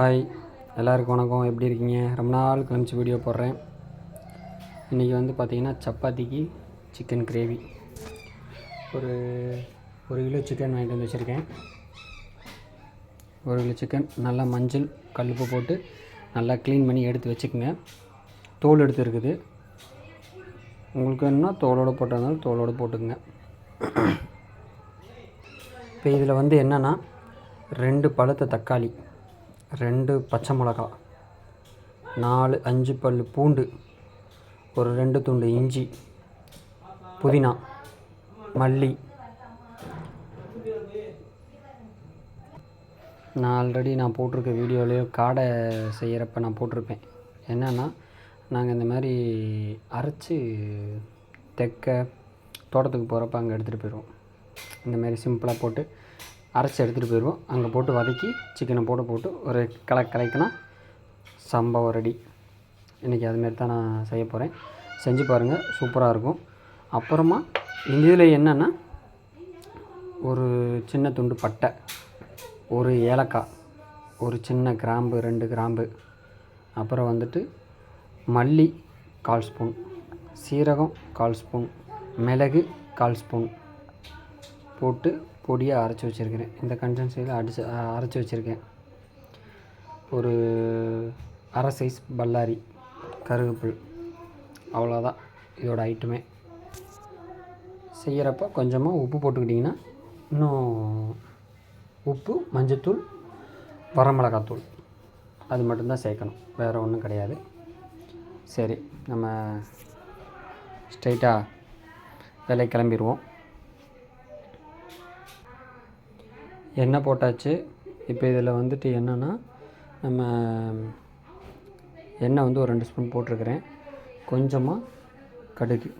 Hi எல்லாருக்கும் வணக்கம். எப்படி இருக்கீங்க? ரொம்ப நாள் கிளம்பிச்சு வீடியோ போடுறேன். இன்றைக்கி வந்து பார்த்திங்கன்னா சப்பாத்திக்கு சிக்கன் கிரேவி ஒரு ஒரு கிலோ சிக்கன் வாங்கிட்டு வந்து வச்சுருக்கேன். ஒரு கிலோ சிக்கன் நல்லா மஞ்சள் கல்லுப்பு போட்டு நல்லா க்ளீன் பண்ணி எடுத்து வச்சுக்கோங்க. தோல் எடுத்து இருக்குது. உங்களுக்கு வேணும்னா தோலோடு போட்டிருந்தாலும் தோலோடு போட்டுக்கோங்க. இப்போ இதில் வந்து என்னென்னா ரெண்டு பழுத்த தக்காளி. ரெண்டு பச்சை மிளகா நாலு அஞ்சு பல் பூண்டு ஒரு ரெண்டு துண்டு இஞ்சி புதினா மல்லி நான் ஆல்ரெடி நான் போட்டிருக்க வீடியோலேயோ காடை செய்கிறப்ப நான் போட்டிருப்பேன். என்னென்னா நாங்கள் இந்த மாதிரி அரைச்சி தெக்க தோட்டத்துக்கு போகிறப்ப அங்கே எடுத்துகிட்டு போயிடுவோம் இந்த மாதிரி சிம்பிளாக போட்டு அரைச்சி எடுத்துகிட்டு போயிடுவோம். அங்கே போட்டு வதக்கி சிக்கனை போட்டு போட்டு ஒரு கலை கலைக்கினா சம்பவம் ரெடி இன்றைக்கி அதுமாரி தான் நான் செய்ய போகிறேன் செஞ்சு பாருங்கள் சூப்பராக இருக்கும். அப்புறமா இந்த இதில் என்னென்னா ஒரு சின்ன துண்டு பட்டை ஒரு ஏலக்காய் ஒரு சின்ன கிராம்பு ரெண்டு கிராம்பு அப்புறம் வந்துட்டு மல்லி கால் ஸ்பூன் சீரகம் கால் ஸ்பூன் மிளகு கால் ஸ்பூன் போட்டு பொடியாக அரைச்சி வச்சுருக்கிறேன். இந்த கன்சன்சியில் அடிச்சு அரைச்சி வச்சுருக்கேன். ஒரு அரை சைஸ் பல்லாரி கருவேப்பில் அவ்வளோதான். இதோட ஐட்டமே செய்கிறப்ப கொஞ்சமாக உப்பு போட்டுக்கிட்டிங்கன்னா இன்னும் உப்பு மஞ்சத்தூள் வரமிளகாத்தூள். அது மட்டும்தான் சேர்க்கணும். வேறு ஒன்றும் கிடையாது. சரி நம்ம ஸ்ட்ரைட்டாக வேலை கிளம்பிடுவோம் எண்ணெய் போட்டாச்சு. இப்போ இதில் வந்துட்டு என்னென்னா நம்ம எண்ணெய் வந்து ஒரு ரெண்டு ஸ்பூன் போட்டிருக்கிறேன். கொஞ்சமாக கடுகு.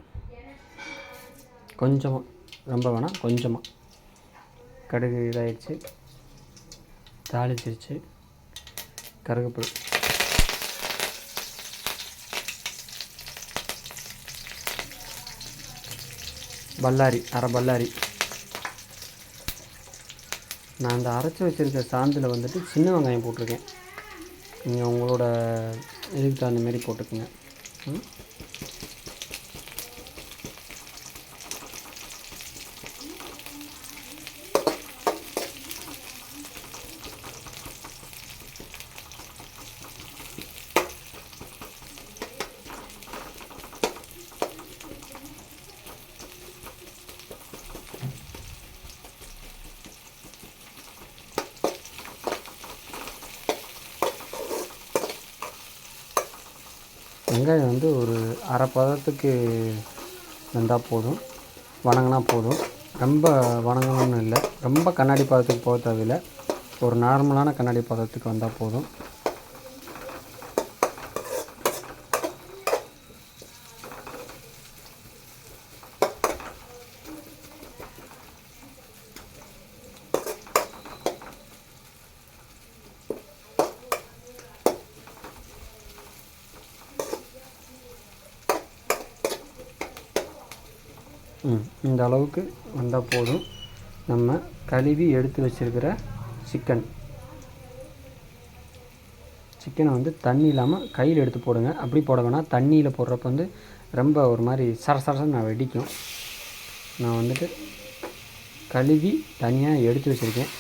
கொஞ்சமாக ரொம்ப வேணாம் கொஞ்சமாக கடுகு இதாகிடுச்சு தாளிச்சிருச்சு. கருவேப்பிலை பல்லாரி அரை பல்லாரி. நான் அந்த அரைச்சி வச்சுருக்க சாந்தில் வந்துட்டு சின்ன வெங்காயம் போட்டிருக்கேன். நீங்கள் உங்களோட இதுக்கு தகுந்த மாரி போட்டுக்கோங்க. ம்? வெங்காயம் வந்து ஒரு அரை பதத்துக்கு வெந்தால் போதும். வணங்கினா போதும். ரொம்ப வணங்கணும்னு இல்லை. ரொம்ப கண்ணாடி பதத்துக்கு போக தேவையில்லை. ஒரு நார்மலான கண்ணாடி பதத்துக்கு வந்தால் போதும். இந்த அளவுக்கு வந்தால் போதும். நம்ம கழுவி எடுத்து வச்சுருக்கிற சிக்கன் சிக்கனை வந்து தண்ணி இல்லாமல் கையில் எடுத்து போடுங்க. அப்படி போட வேணாம். தண்ணியில் போடுறப்ப வந்து ரொம்ப ஒரு மாதிரி சரசரசன்னு நான் வெடிக்கும். நான் வந்துட்டு கழுவி தனியாக எடுத்து வச்சுருக்கேன்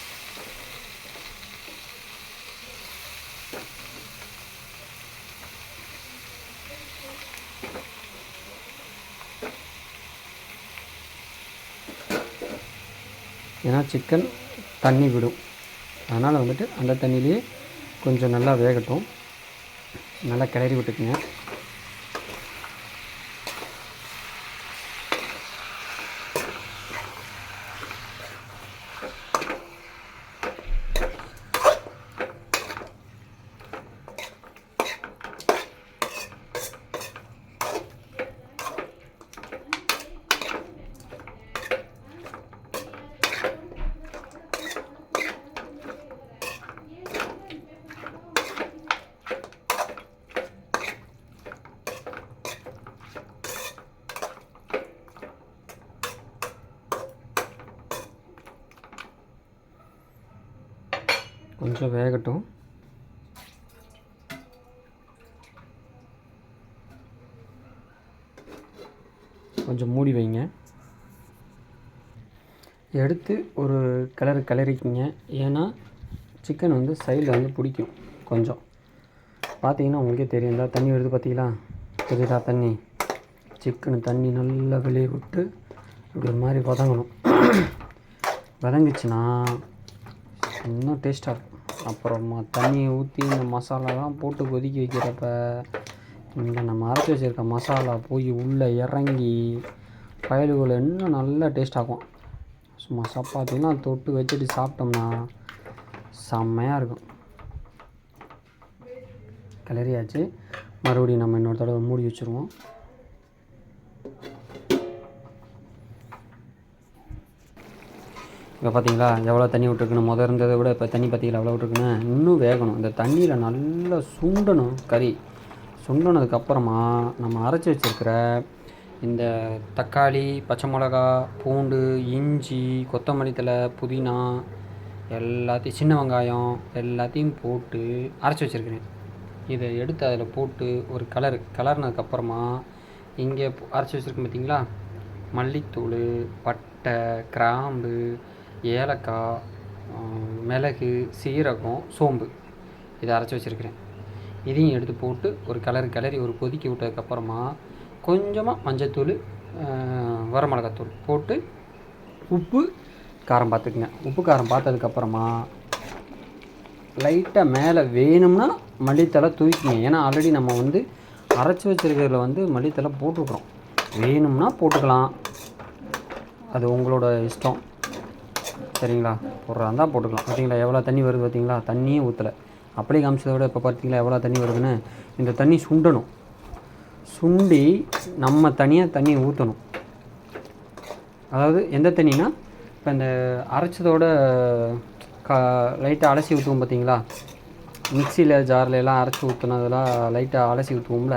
ஏன்னா சிக்கன் தண்ணி விடும். அதனால் வந்துட்டு அந்த தண்ணியிலேயே கொஞ்சம் நல்லா வேகட்டும். நல்லா கிளறி விட்டுக்குங்க. இடத்துல வேகட்டும். கொஞ்சம் மூடி வைங்க. எடுத்து ஒரு கலர் கிளறிக்கிங்க. ஏன்னா சிக்கன் வந்து சைடில் வந்து பிடிக்கும் கொஞ்சம். பார்த்தீங்கன்னா உங்களுக்கே இந்த தண்ணி வருது பார்த்தீங்களா? தெரியுதா தண்ணி? சிக்கன் தண்ணி நல்லா வெளியே விட்டு இப்படி ஒரு மாதிரி வதங்கணும். வதங்கிச்சுன்னா இன்னும் டேஸ்ட்டாக இருக்கும். அப்புறமா தண்ணியை ஊற்றி இந்த மசாலாலாம் போட்டு கொதிக்க வைக்கிறப்ப இங்கே நம்ம அரைச்சி வச்சுருக்க மசாலா போய் உள்ளே இறங்கி பயலுகளை இன்னும் நல்லா டேஸ்ட் ஆகும் சும்மா சப்பாத்திலாம் தொட்டு வச்சுட்டு சாப்பிட்டோம்னா செம்மையாக இருக்கும். கிளறியாச்சு. மறுபடியும் நம்ம இன்னொரு தடவை மூடி வச்சுருவோம். இப்போ பார்த்தீங்களா எவ்வளோ தண்ணி விட்டுருக்குன்னு முத இருந்ததை விட இப்போ தண்ணி பார்த்தீங்களா எவ்வளோ விட்டுருக்குன்னு இன்னும் வேகணும். இந்த தண்ணியில் நல்லா சுண்டணும் கறி. சுண்டனதுக்கப்புறமா நம்ம அரைச்சி வச்சுருக்கிற இந்த தக்காளி பச்சை மிளகா பூண்டு இஞ்சி கொத்தமல்லி தழை புதினா எல்லாத்தையும் சின்ன வெங்காயம் எல்லாத்தையும் போட்டு அரைச்சி வச்சுருக்கிறேன். இதை எடுத்து அதில் போட்டு ஒரு கலர் கலர்னதுக்கப்புறமா இங்கே அரைச்சி வச்சுருக்கேன் பார்த்தீங்களா மல்லித்தூள் பட்டை கிராம்பு ஏலக்காய் மிளகு சீரகம் சோம்பு. இதை அரைச்சி வச்சுருக்கிறேன். இதையும் எடுத்து போட்டு ஒரு கலர் கிளறி ஒரு கொதிக்க விட்டதுக்கப்புறமா கொஞ்சமாக மஞ்சத்தூள் வரமிளகாத்தூள் போட்டு உப்பு காரம் பார்த்துக்குங்க. உப்பு காரம் பார்த்ததுக்கப்புறமா லைட்டாக மேலே வேணும்னா மல்லித்தலை தூக்கிங்க. ஏன்னா ஆல்ரெடி நம்ம வந்து அரைச்சி வச்சிருக்கிறதுல வந்து மல்லித்தலை போட்டிருக்குறோம். வேணும்னா போட்டுக்கலாம். அது உங்களோட இஷ்டம். சரிங்களா? போடுறா இருந்தால் போட்டுக்கலாம். பார்த்தீங்களா? எவ்வளோ தண்ணி வருது பார்த்தீங்களா? தண்ணியே ஊற்றலை அப்படியே காமிச்சதை விட இப்போ பார்த்தீங்களா எவ்வளோ தண்ணி வருதுன்னு? இந்த தண்ணி சுண்டணும். சுண்டி நம்ம தனியாக தண்ணி ஊற்றணும் அதாவது எந்த தண்ணினா இப்போ இந்த அரைச்சதோட க லைட்டாக அலசி ஊற்றுவோம் பார்த்தீங்களா? மிக்சியில் ஜாரில் எல்லாம் அரைச்சி ஊற்றுனதெல்லாம் லைட்டாக அலசி ஊற்றுவோம்ல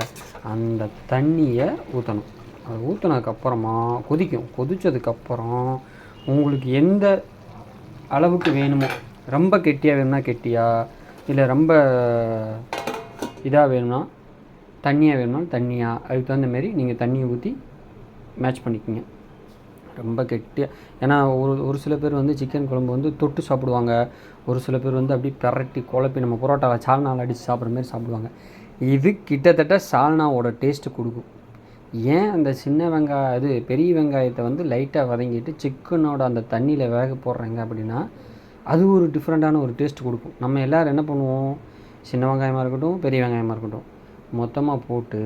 அந்த தண்ணியை ஊற்றணும் அது ஊற்றுனதுக்கப்புறமா கொதிக்கும். கொதித்ததுக்கப்புறம் உங்களுக்கு எந்த அளவுக்கு வேணுமோ? ரொம்ப கெட்டியாக வேணும்னா கெட்டியா? இல்லை ரொம்ப இதாக வேணும்னா தண்ணியாக வேணும்னா தண்ணியாக அதுக்கு தகுந்த மாரி நீங்கள் தண்ணியை ஊற்றி மேட்ச் பண்ணிக்கோங்க. ரொம்ப கெட்டியாக ஏன்னா ஒரு ஒரு சில பேர் வந்து சிக்கன் குழம்பு வந்து தொட்டு சாப்பிடுவாங்க. ஒரு சில பேர் வந்து அப்படியே பிரட்டி குழப்பி நம்ம புரோட்டாவில் சால்னாவில் அடித்து சாப்பிட்ற மாதிரி சாப்பிடுவாங்க. இது கிட்டத்தட்ட சால்னாவோட டேஸ்ட்டு கொடுக்கும். ஏன் அந்த சின்ன வெங்காயம் இது பெரிய வெங்காயத்தை வந்து லைட்டாக வதங்கிட்டு சிக்கனோட அந்த தண்ணியில் வேக போடுறாங்க அப்படின்னா அது ஒரு டிஃப்ரெண்ட்டான ஒரு டேஸ்ட் கொடுக்கும். நம்ம எல்லோரும் என்ன பண்ணுவோம்? சின்ன வெங்காயமாக இருக்கட்டும் பெரிய வெங்காயமாக இருக்கட்டும் மொத்தமாக போட்டு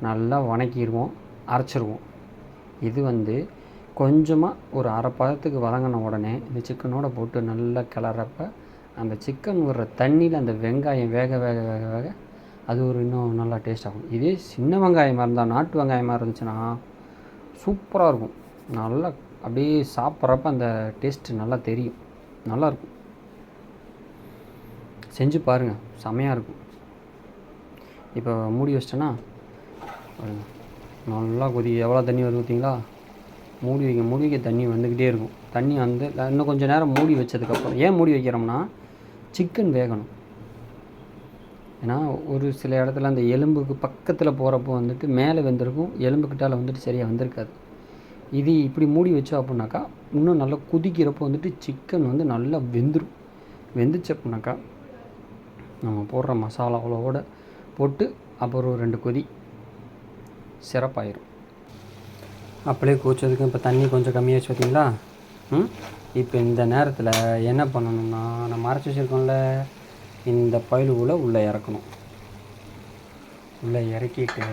நல்லா வணக்கிடுவோம் அரைச்சிருவோம். இது வந்து கொஞ்சமாக ஒரு அரை பதத்துக்கு வதங்கின உடனே இந்த சிக்கனோட போட்டு நல்லா கிளறப்ப அந்த சிக்கன் விடுற தண்ணியில் அந்த வெங்காயம் வேக வேக வேக வேக அது ஒரு இன்னும் நல்லா டேஸ்ட் ஆகும். இதே சின்ன வெங்காயமாக இருந்தால் நாட்டு வெங்காயமாக இருந்துச்சுன்னா சூப்பராக இருக்கும். நல்லா அப்படியே சாப்பிட்றப்ப அந்த டேஸ்ட்டு நல்லா தெரியும். நல்லாயிருக்கும் செஞ்சு பாருங்கள் செமையாக இருக்கும். இப்போ மூடி வச்சிட்டேன்னா நல்லா கொதி எவ்வளோ தண்ணி வருது பார்த்தீங்களா மூடி வைக்க மூடி வைக்க தண்ணி வந்துக்கிட்டே இருக்கும். தண்ணி வந்து இன்னும் கொஞ்சம் நேரம் மூடி வச்சதுக்கப்புறம் ஏன் மூடி வைக்கிறோம்னா சிக்கன் வேகணும். ஏன்னா ஒரு சில இடத்துல அந்த எலும்புக்கு பக்கத்தில் போகிறப்போ வந்துட்டு மேலே வெந்திருக்கும் எலும்புக்கிட்டால வந்துட்டு சரியாக வந்திருக்காது. இது இப்படி மூடி வச்சோம் அப்படின்னாக்கா இன்னும் நல்லா கொதிக்கிறப்போ வந்துட்டு சிக்கன் வந்து நல்லா வெந்துடும் வெந்துச்சு அப்படின்னாக்கா நம்ம போடுற மசாலாவோட போட்டு அப்புறம் ரெண்டு கொதி சிறப்பாயிரும். அப்படியே கோச்சதுக்கு இப்போ தண்ணி கொஞ்சம் கம்மியாச்சு பார்த்தீங்களா ம்? இப்போ இந்த நேரத்தில் என்ன பண்ணணும்னா நம்ம அரைச்சி வச்சுருக்கோம்ல. இந்த பயிலுக்குள்ளே உள்ளே இறக்கணும். உள்ளே இறக்கிட்டு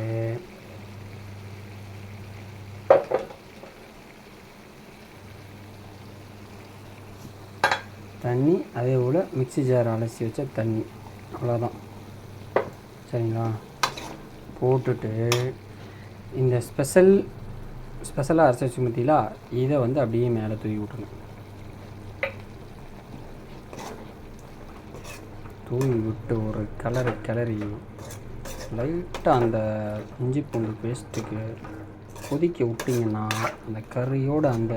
தண்ணி அதே போல் மிக்ஸி ஜார் அலசி வச்ச தண்ணி. அவ்வளோதான். சரிங்களா? போட்டுட்டு இந்த ஸ்பெஷல் ஸ்பெஷலாக அரைச்சி வச்சு பார்த்தீங்களா இதை வந்து அப்படியே மேலே தூவி விட்டுருங்க தூவி விட்டு ஒரு கலரு கிளறி லைட்டாக அந்த இஞ்சி பூண்டு பேஸ்ட்டுக்கு கொதிக்க விட்டிங்கன்னா அந்த கறியோட அந்த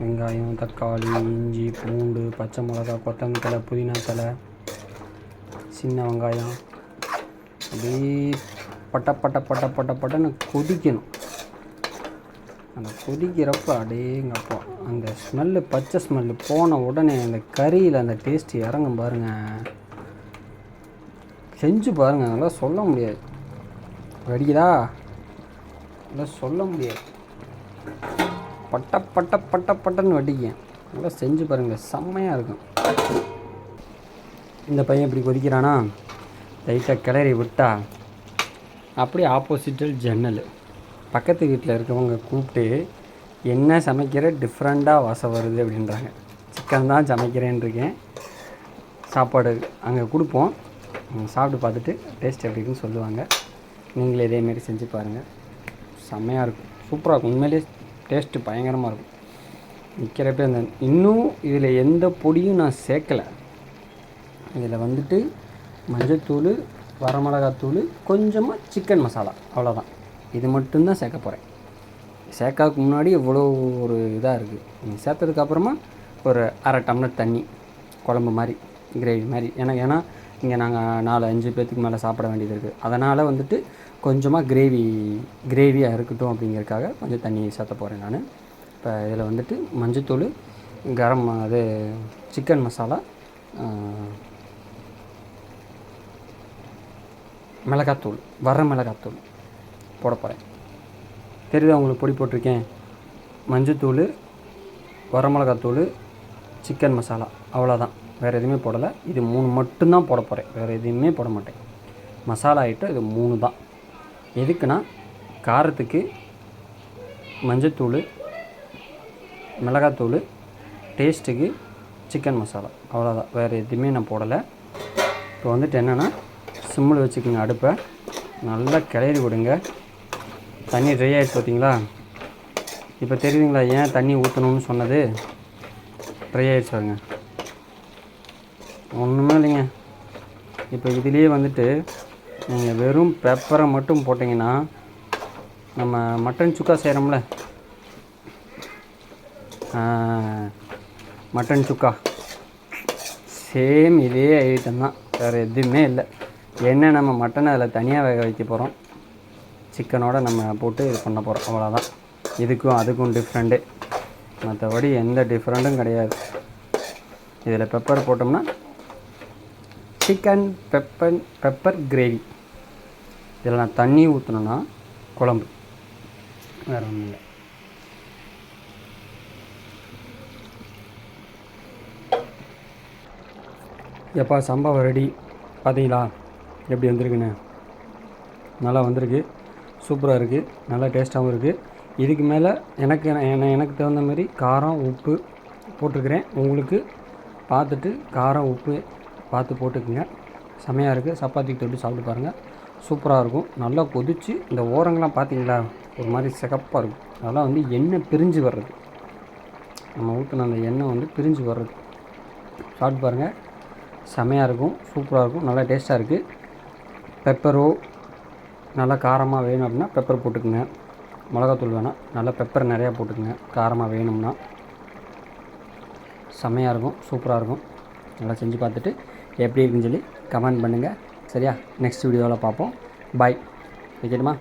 வெங்காயம் தக்காளி இஞ்சி பூண்டு பச்சை மிளகா கொத்தமல்லி தலை புதினா தழை சின்ன வெங்காயம் அப்படியே பட்ட பட்ட பட்ட பட்ட பட்டன்னு கொதிக்கணும். அந்த கொதிக்கிறப்ப அடேங்கப்பா அந்த ஸ்மெல்லு பச்சை ஸ்மெல்லு போன உடனே அந்த கறியில் அந்த டேஸ்ட் இறங்கும் பாருங்கள் செஞ்சு பாருங்கள் அதெல்லாம் சொல்ல முடியாது. வடிக்குதா அதெல்லாம் சொல்ல முடியாது. பட்ட பட்ட பட்ட பட்டன்னு வடிக்கும். அதெல்லாம் செஞ்சு பாருங்கள் செம்மையாக இருக்கும். இந்த பையன் இப்படி கொதிக்கிறானா? லைட்டாக கிளறி விட்டா? அப்படியே ஆப்போசிட்டில் ஜன்னல். பக்கத்து வீட்டில் இருக்கவங்க கூப்பிட்டு என்ன சமைக்கிற? டிஃப்ரெண்ட்டாக வாசம் வருது அப்படின்றாங்க. சிக்கன் தான் சமைக்கிறேன்னு இருக்கேன் சாப்பாடு அங்கே கொடுப்போம். சாப்பிட்டு பார்த்துட்டு டேஸ்ட் எப்படி இருக்குன்னு சொல்லுவாங்க. நீங்களே இதேமாரி செஞ்சு பாருங்கள் செம்மையாக இருக்கும். சூப்பராக இருக்கும். உண்மையிலேயே டேஸ்ட்டு பயங்கரமாக இருக்கும். நிற்கிறப்பே அந்த இன்னும் இதில் எந்த பொடியும் நான் சேர்க்கலை. இதில் வந்துட்டு மஞ்சத்தூள் வரமிளகாத்தூள் கொஞ்சமாக சிக்கன் மசாலா. அவ்வளோதான் இது மட்டும்தான் சேர்க்க போகிறேன் சேர்க்காதுக்கு முன்னாடி இவ்வளோ ஒரு இதாக இருக்குது நீங்கள் சேர்த்ததுக்கப்புறமா ஒரு அரை டம்ளர் தண்ணி குழம்பு மாதிரி கிரேவி மாதிரி. ஏன்னா ஏன்னா இங்கே நாங்கள் நாலு அஞ்சு பேர்த்துக்கு மேலே சாப்பிட வேண்டியது இருக்குது அதனால் வந்துட்டு கொஞ்சமாக கிரேவி கிரேவியாக இருக்கட்டும் அப்படிங்கிறதுக்காக கொஞ்சம் தண்ணி சேர்த்த போகிறேன் நான். இப்போ இதில் வந்துட்டு மஞ்சத்தூள் கரம் அது சிக்கன் மசாலா மிளகாத்தூள் வர மிளகாத்தூள். போட போகிறேன் தெரியுதா உங்களுக்கு பொடி போட்டிருக்கேன்? மஞ்சத்தூள் வரமிளகாத்தூள் சிக்கன் மசாலா அவ்வளோதான் வேறு எதுவுமே போடலை. இது மூணு மட்டும்தான் போட போகிறேன் வேறு எதுவுமே போட மாட்டேன். மசாலா ஐட்டம் இது மூணு தான். எதுக்குன்னா காரத்துக்கு மஞ்சத்தூள் மிளகாத்தூள் டேஸ்ட்டுக்கு சிக்கன் மசாலா அவ்வளோதான் வேறு எதுவுமே நான் போடலை. இப்போ வந்துட்டு என்னென்னா சிம்மில் வச்சுக்கோங்க அடுப்பை. நல்லா கிளறி விடுங்க. தண்ணி ட்ரை ஆகிடுச்சு பார்த்தீங்களா? இப்போ தெரியுதுங்களா ஏன் தண்ணி ஊற்றணும்னு சொன்னது? ட்ரை ஆகிடுச்சு பாருங்க. ஒன்றுமே இல்லைங்க. இப்போ இதுலேயே வந்துட்டு நீங்கள் வெறும் பெப்பரை மட்டும் போட்டிங்கன்னா நம்ம மட்டன் சுக்கா செய்கிறோம்ல மட்டன் சுக்கா. சேம் இதே ஐட்டம் தான். வேறு எதுவுமே இல்லை. என்ன நம்ம மட்டனை அதில் தனியாக வேக வைக்க போகிறோம் சிக்கனோட நம்ம போட்டு இது பண்ண போகிறோம் அவ்வளோதான் இதுக்கும் அதுக்கும் டிஃப்ரெண்ட்டு மற்றபடி எந்த டிஃப்ரெண்ட்டும் கிடையாது. இதில் பெப்பர் போட்டோம்னா சிக்கன் பெப்பர் பெப்பர் கிரேவி இதில் நான் தண்ணி ஊற்றணுன்னா குழம்பு. வேறு ஒன்றும் இல்லை. எப்பா சம்பவம் ரெடி பார்த்தீங்களா எப்படி வந்திருக்குன்னு? நல்லா வந்திருக்கு. சூப்பராக இருக்குது நல்லா டேஸ்ட்டாகவும் இருக்குது இதுக்கு மேலே எனக்கு என- எனக்கு தகுந்த மாதிரி காரம் உப்பு போட்டிருக்கிறேன். உங்களுக்கு பார்த்துட்டு காரம் உப்பு பார்த்து போட்டுக்குங்க. செமையாக இருக்குது சப்பாத்திக்கு தொட்டு சாப்பிட்டு பாருங்கள் சூப்பராக இருக்கும். நல்லா கொதிச்சு இந்த ஓரங்கள்லாம் பார்த்தீங்களா? ஒரு மாதிரி சிகப்பாக இருக்கும். அதெல்லாம் வந்து எண்ணெய் பிரிஞ்சு வர்றது. நம்ம ஊற்றின அந்த எண்ணெய் வந்து பிரிஞ்சு வர்றது. சாப்பிட்டு பாருங்கள் செமையாக இருக்கும். சூப்பராக இருக்கும். நல்லா டேஸ்ட்டாக இருக்குது பெப்பரோ நல்லா காரமாக வேணும் அப்படின்னா பெப்பர் போட்டுக்குங்க. மிளகாத்தூள் வேணாம். நல்லா பெப்பர் நிறையா போட்டுக்குங்க. காரமாக வேணும்னா. செம்மையாக இருக்கும். சூப்பராக இருக்கும். நல்லா செஞ்சு பார்த்துட்டு எப்படி இருக்குன்னு சொல்லி கமெண்ட் பண்ணுங்கள் சரியா? நெக்ஸ்ட் வீடியோவில் பார்ப்போம். பாய் வைக்கட்டுமா?